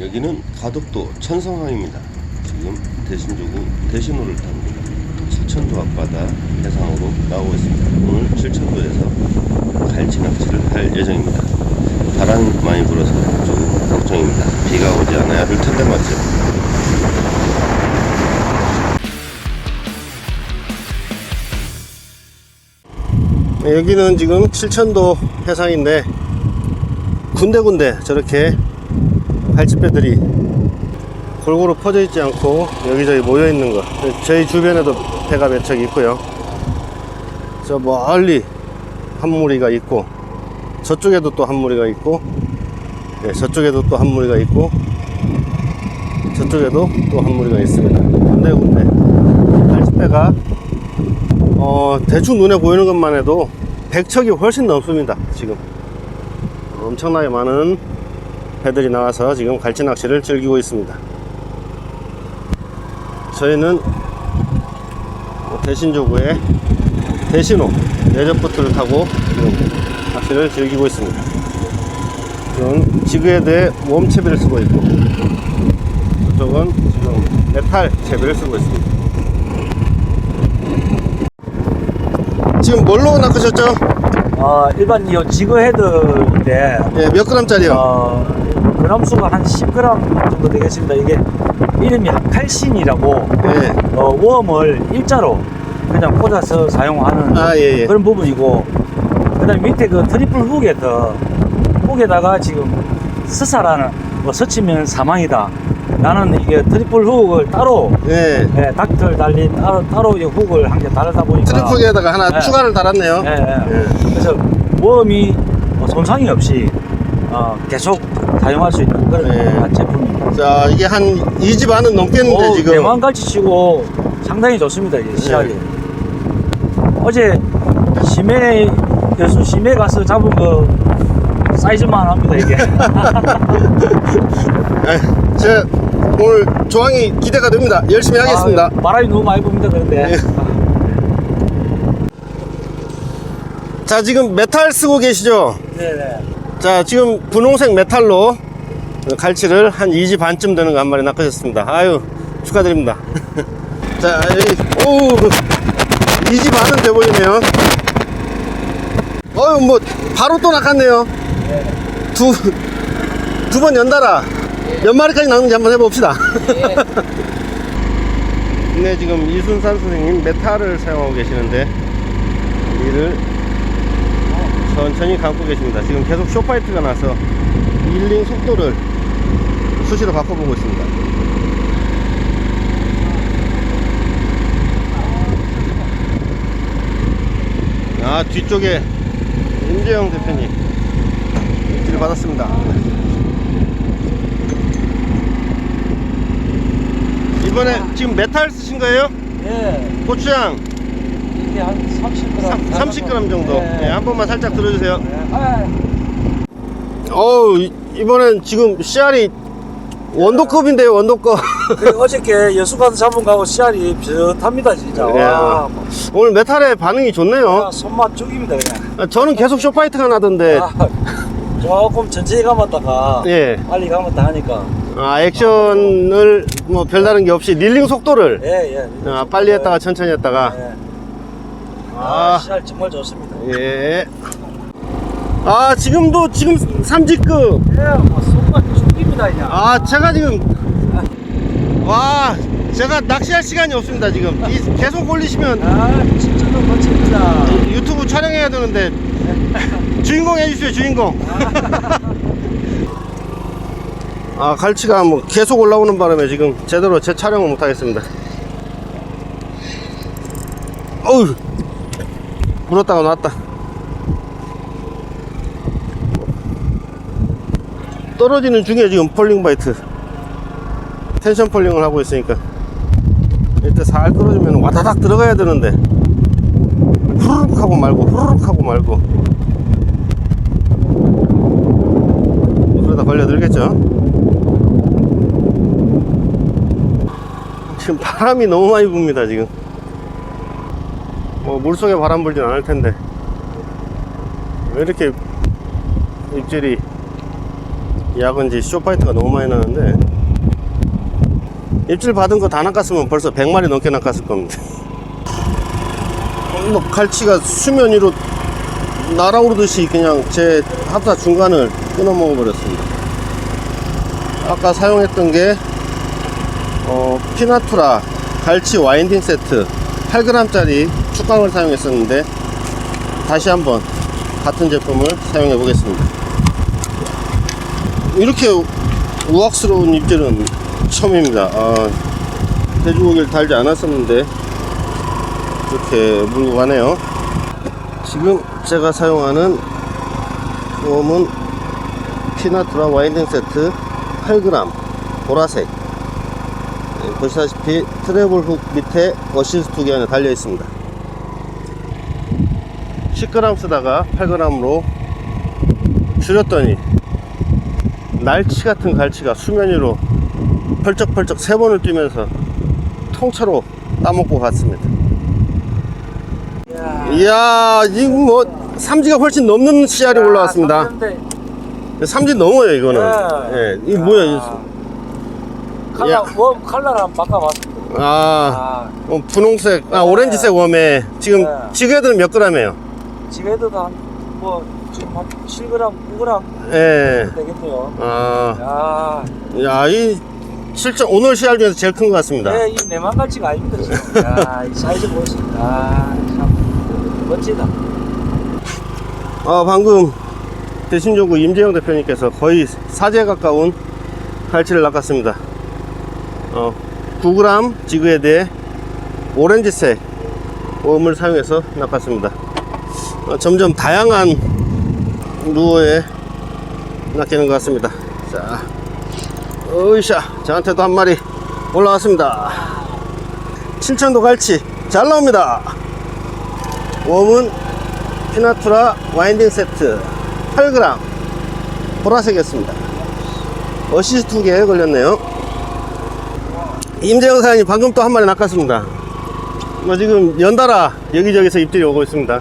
여기는 가덕도 천성항입니다. 지금 대신조구 대신호를 탑니다. 칠천도 앞바다 해상으로 나오고 있습니다. 오늘 칠천도에서 갈치 낚시를 할 예정입니다. 바람이 많이 불어서 조금 걱정입니다. 비가 오지 않아야 할 텐데 맞죠? 여기는 지금 칠천도 해상인데 군데군데 저렇게 갈치배들이 골고루 퍼져 있지 않고 여기저기 모여 있는 거. 저희 주변에도 배가 몇 척 있고요. 저 멀리 한 무리가 있고 저쪽에도 또 한 무리가 있고 네, 저쪽에도 또 한 무리가 있고 저쪽에도 또 한 무리가 있습니다. 군데군데 갈치배가 어, 대충 눈에 보이는 것만 해도 100척이 훨씬 넘습니다 지금. 엄청나게 많은 배들이 나와서 지금 갈치 낚시를 즐기고 있습니다. 저희는 대신조구의 대신호 레저보트를 타고 지금 낚시를 즐기고 있습니다. 지금 지그헤드의 웜채비를 쓰고 있고 저쪽은 지금 메탈 채비를 쓰고 있습니다. 지금 뭘로 낚으셨죠? 어, 일반 이 지그 헤드인데 예, 몇 그램짜리요? 어, 그람수가 한 10g 정도 되겠습니다. 이게 이름이 칼신이라고 예. 어, 웜을 일자로 그냥 꽂아서 사용하는 아, 예, 예. 그런 부분이고 그다음 밑에 그 트리플 훅에 더 훅에다가 지금 스사라는 뭐 스치면 사망이다. 나는 이게 트리플 훅을 따로 예. 예, 닥틀 달린 따로 따로 이 훅을 한 개 달다 보니까 트리플에다가 하나 네. 추가를 달았네요. 예, 예. 예. 그래서 웜이 뭐 손상이 없이 어, 계속 사용할 수 있는 그런 네. 제품입니다. 자, 이게 한 2집 안은 넘겠는데, 어, 지금. 대만갈치 치고 상당히 좋습니다. 이제 시야이. 네. 어제 심해 여수 심해 가서 잡은 거 사이즈만 합니다 이게. 예, 제 오늘 조항이 기대가 됩니다. 열심히 하겠습니다. 아, 바람이 너무 많이 붑니다 그런데. 예. 자, 지금 메탈 쓰고 계시죠? 네네. 자, 지금 분홍색 메탈로 갈치를 한 2지 반쯤 되는 거 한 마리 낚으셨습니다. 아유, 축하드립니다. 자, 여기, 오우, 2지 반은 돼 보이네요. 어유, 뭐, 바로 또 낚았네요. 두, 두 번 연달아. 몇 마리까지 낚는지 한번 해봅시다. 네, 지금 이순산 선생님 메탈을 사용하고 계시는데, 이를 천천히 감고 계십니다. 지금 계속 쇼파이트가 나서 릴링 속도를 수시로 바꿔보고 있습니다. 아 뒤쪽에 임재영 대표님 입질을 받았습니다. 이번에 지금 메탈 쓰신 거예요? 예. 고추장 이게 한 30g. 30g 정도. 네. 네, 한 번만 살짝 들어주세요. 아, 어우 이- 이번엔 지금 씨알이 원도급인데요 원도급 그 어저께 여수 가서 잡은 거하고 씨알이 비슷합니다 진짜. 와, 뭐, 오늘 메탈의 반응이 좋네요 그냥 손맛 죽입니다 그냥. 저는 계속 쇼파이트가 나던데 아, 조금 천천히 감았다가 예. 빨리 감았다 하니까. 아 액션을 뭐 별다른 게 없이 릴링 속도를 예, 예. 아, 빨리 했다가 천천히 했다가 예. 아. 아, 씨알 정말 좋습니다. 예. 아 지금도 지금 삼직급 예, 뭐 손맛 죽입니다 그냥. 아 제가 지금 와 제가 낚시할 시간이 없습니다 지금 이- 계속 올리시면 아, 진짜 너무 멋집니다. 유튜브 촬영해야 되는데 주인공 해주세요 주인공 아 갈치가 뭐 계속 올라오는 바람에 지금 제대로 제 촬영을 못하겠습니다 어우 물었다가 놨다. 떨어지는 중에 지금 폴링 바이트. 텐션 폴링을 하고 있으니까. 이때 살 떨어지면 와다닥 들어가야 되는데. 후루룩 하고 말고 후루룩 하고 말고. 그러다 걸려들겠죠? 지금 바람이 너무 많이 붑니다 지금 뭐 물속에 바람 불진 않을 텐데. 왜 이렇게 입질이 야근지 쇼파이트가 너무 많이 나는데. 입질 받은 거 다 낚았으면 벌써 100마리 넘게 낚았을 겁니다. 뭐 갈치가 수면 위로 날아오르듯이 그냥 제 합사 중간을 끊어 먹어버렸습니다. 아까 사용했던 게 어, 피나투라 갈치 와인딩 세트 8g짜리 축강을 사용했었는데 다시 한번 같은 제품을 사용해 보겠습니다. 이렇게 우악스러운 입질은 처음입니다. 아, 돼지고기를 달지 않았었는데 이렇게 물고 가네요. 지금 제가 사용하는 웜은 피나트라 와인딩 세트 8g 보라색. 네, 보시다시피 트래블 훅 밑에 어시스트 두 개가 달려 있습니다 10g 쓰다가 8g으로 줄였더니 날치 같은 갈치가 수면 위로 펄쩍펄쩍 세 번을 뛰면서 통째로 따먹고 갔습니다 야, 이야 지금 뭐 삼지가 훨씬 넘는 씨알이 올라왔습니다 삼지 넘어요 이거는 네. 예, 이게 뭐야. 칼라 야. 웜 칼라를 한번 바꿔봤습니다. 아 아, 어, 분홍색 아 네. 오렌지색 웜에 지금 네. 지그헤드는 몇 g이에요 지금도 한뭐 지금 한 7g, 9g 예. 되겠네요. 아, 야, 야, 이 실제 오늘 씨알 중에서 제일 큰 것 같습니다. 네, 이 내만갈치가 아닙니다 지금. 야, 이 사이즈 보십니다. 아, 참 멋지다. 아, 방금 대신조구 임재영 대표님께서 거의 사제 가까운 갈치를 낚았습니다. 어, 9g 지그헤드에 오렌지색 웜을 사용해서 낚았습니다. 어, 점점 다양한 루어에 낚이는 것 같습니다. 자, 으쌰, 저한테도 한 마리 올라왔습니다. 7천도 갈치 잘 나옵니다. 웜은 피나투라 와인딩 세트 8g 보라색이었습니다. 어시스트 두개 걸렸네요. 임재영 사장님 방금 또 한 마리 낚았습니다. 뭐 지금 연달아 여기저기서 입질이 오고 있습니다.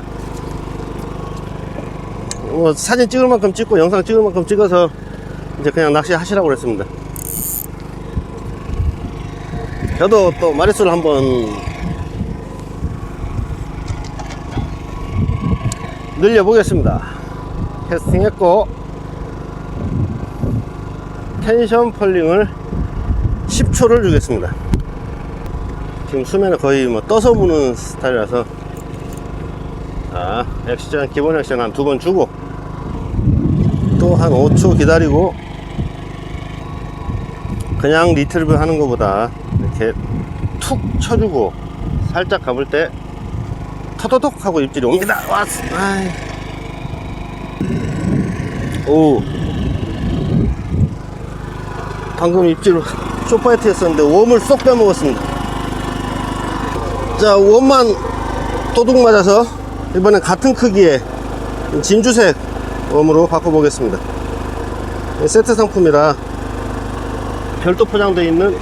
뭐 사진 찍을 만큼 찍고 영상 찍을 만큼 찍어서 이제 그냥 낚시 하시라고 그랬습니다. 저도 또 마리수를 한번 늘려보겠습니다. 캐스팅 했고 텐션 펄링을 10초를 주겠습니다. 지금 수면에 거의 뭐 떠서 부는 스타일이라서 자, 액션 기본 액션 한 두 번 주고 또 한 5초 기다리고 그냥 리트리브 하는 것보다 이렇게 툭 쳐주고 살짝 감을 때 터더덕 하고 입질이 옵니다. 왔어. 아이. 오. 방금 입질 쇼파이트 했었는데 웜을 쏙 빼먹었습니다. 자, 웜만 도둑 맞아서 이번엔 같은 크기의 진주색 웜으로 바꿔보겠습니다. 세트 상품이라 별도 포장되어 있는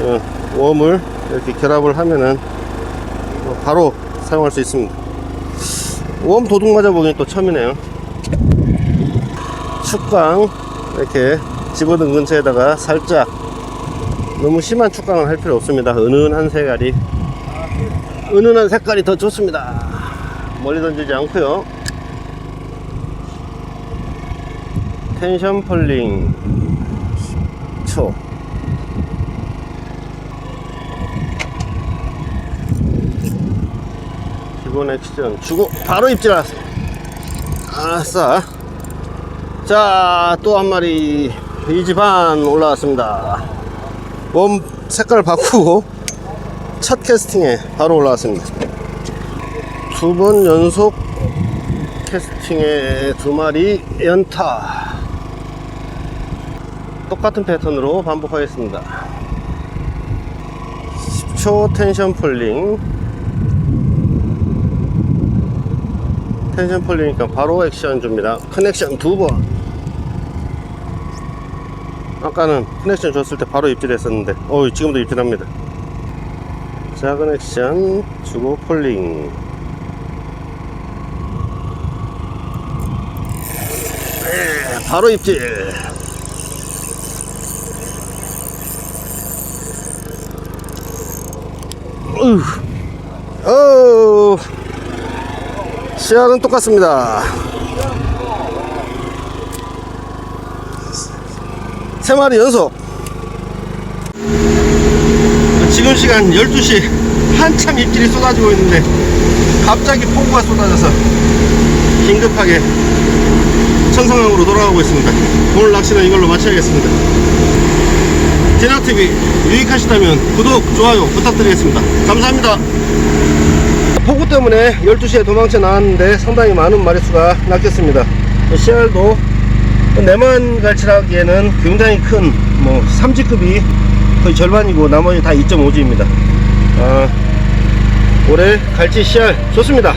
어, 웜을 이렇게 결합을 하면은 어, 바로 사용할 수 있습니다. 웜 도둑 맞아 보기엔 또 처음이네요. 축강 이렇게 집어든 근처에다가 살짝 너무 심한 축강을 할 필요 없습니다. 은은한 색깔이 은은한 색깔이 더 좋습니다. 멀리 던지지 않고요. 텐션 펄링 10초. 기본 액션 주고 바로 입질 알았어 아싸. 자또 한 마리. 이지반 올라왔습니다. 웜 색깔 바꾸고 첫 캐스팅에 바로 올라왔습니다. 두 번 연속 캐스팅에 두 마리 연타 똑같은 패턴으로 반복하겠습니다. 10초 텐션 폴링. 텐션 폴리니까 바로 액션 줍니다. 큰 액션 두번. 아까는 큰 액션 줬을 때 바로 입질했었는데 어 지금도 입질합니다. 작은 액션 주고 폴링. 네, 바로 입질. 시야는 똑같습니다. 세 마리 연속. 지금 시간 12시 한참 입질이 쏟아지고 있는데 갑자기 폭우가 쏟아져서 긴급하게 천성항으로 돌아가고 있습니다. 오늘 낚시는 이걸로 마쳐야겠습니다. 제나TV 유익하시다면 구독, 좋아요 부탁드리겠습니다. 감사합니다. 폭우 때문에 12시에 도망쳐 나왔는데 상당히 많은 마리수가 낚였습니다. 씨알도 내만 갈치라기에는 굉장히 큰, 뭐, 3지급이 거의 절반이고 나머지 다 2.5지입니다. 아, 올해 갈치 씨알 좋습니다.